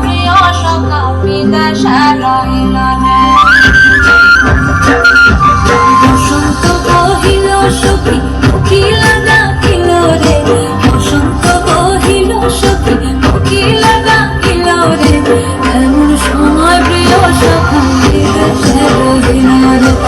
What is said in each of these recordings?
প্রিয় সখা পিতা সারা এলাকা বসন্ত কহিল সখী উঠিল ডাকিল রে। বসন্ত কহিল সখী উঠিল ডাকিল রে। এমন সময় প্রিয় সখা পিতা সারা এলাকা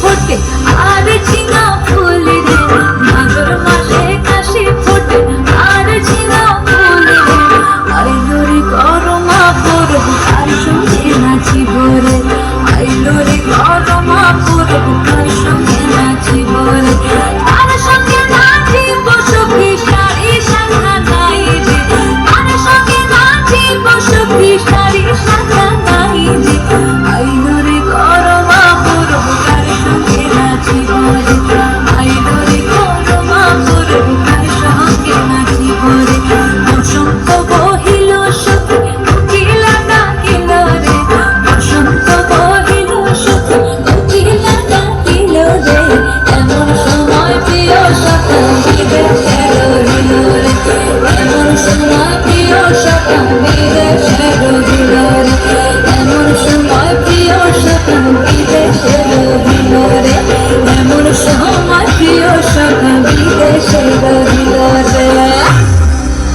হতে আর